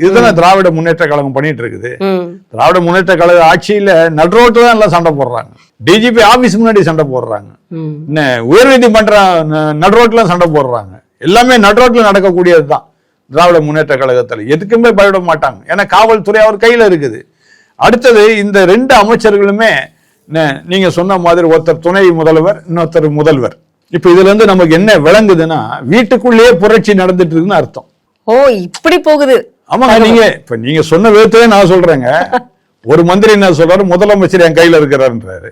இதுதானே திராவிட முன்னேற்ற கழகம் பண்ணிட்டு இருக்குது. திராவிட முன்னேற்ற கழக ஆட்சியில நடுரோட்டு தான் எல்லாம் சண்டை போடுறாங்க. டிஜிபி ஆபீஸ் முன்னாடி சண்டை போடுறாங்க. என்ன உயர்நீதிமன்றம் ந- நடுரோட்ல சண்டை போடுறாங்க. எல்லாமே நடுரோட்ல நடக்கக்கூடியது தான் திராவிட முன்னேற்ற கழகத்தில். எதுக்குமே பயப்பட மாட்டாங்க. ஏன்னா காவல்துறை அவர் கையில இருக்குது. அடுத்தது இந்த ரெண்டு அமைச்சர்களுமே நீங்க சொன்ன மாதிரி ஒருத்தர் துணை முதல்வர் இன்னொருத்தர் முதல்வர். இப்ப இதுல இருந்து நமக்கு என்ன விளங்குதுன்னா வீட்டுக்குள்ளேயே புரட்சி நடந்துட்டு இருக்குன்னு அர்த்தம். ஓ இப்படி போகுது. ஆமாங்க நீங்க இப்ப நீங்க சொன்ன விதத்திலே நான் சொல்றேங்க. ஒரு மந்திரி என்ன சொல்றாரு? முதலமைச்சர் என் கையில இருக்கிறாருன்றாரு.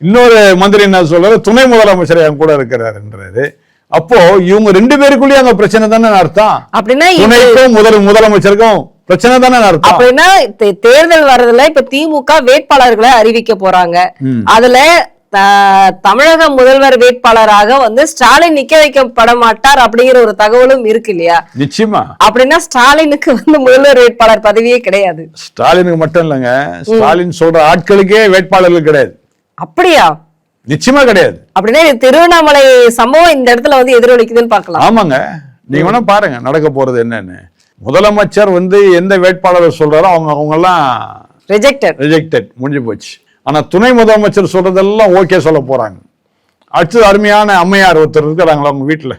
இன்னொரு மந்திரி என்ன சொல்றாரு? துணை முதலமைச்சர் என் கூட இருக்கிறாருன்றாரு. அப்போ இவங்க ரெண்டு பேருக்குள்ளேயே அங்க பிரச்சனை தானே அர்த்தம்? அப்படின்னா துணைக்கும் முதல் முதலமைச்சருக்கும் பிரச்சனை தானே அர்த்தம்? அப்படின்னா தேர்தல் வர்றதுல இப்ப திமுக வேட்பாளர்களை அறிவிக்க போறாங்க. அதுல தமிழக முதல்வர் வேட்பாளராக வந்து ஸ்டாலின் நிக்க வைக்கப்பட மாட்டார் அப்படிங்கிற ஒரு தகவலும் இருக்கு இல்லையா? நிச்சயமா. அப்படின்னா ஸ்டாலினுக்கு வந்து முதல்வர் வேட்பாளர் பதவியே கிடையாது. ஸ்டாலினுக்கு மட்டும் இல்லைங்க. ஸ்டாலின் சொல்ற ஆட்களுக்கே வேட்பாளர்கள் கிடையாது. அப்படியா? நிச்சயமா கிடையாது. அப்படின்னா திருவண்ணாமலை சம்பவம் இந்த இடத்துல வந்து எதிரொலிக்குதுன்னு பார்க்கலாம். ஆமாங்க. நீங்க வேணா பாருங்க நடக்க போறது என்னன்னு. முதலமைச்சர் வந்து எந்த வேட்பாளர் சொல்றாரோ அவங்க அவங்க எல்லாம் ரிஜெக்டட் ரிஜெக்டட் முடிஞ்சு போச்சு. ஆனா துணை முதலமைச்சர் சொல்றதெல்லாம் ஓகே சொல்ல போறாங்க. அடுத்தது அருமையான அம்மையார் ஒருத்தர் இருக்கிறாங்களா அவங்க வீட்டுல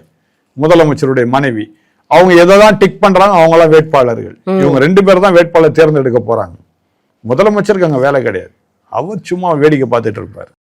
முதலமைச்சருடைய மனைவி. அவங்க எதை தான் டிக் பண்றாங்க அவங்களாம் வேட்பாளர்கள் இவங்க ரெண்டு பேர் தான் வேட்பாளர் தேர்ந்தெடுக்க போறாங்க. முதலமைச்சருக்கு அங்க வேலை கிடையாது. அவர் சும்மா வேடிக்கை பார்த்துட்டு இருப்பார்.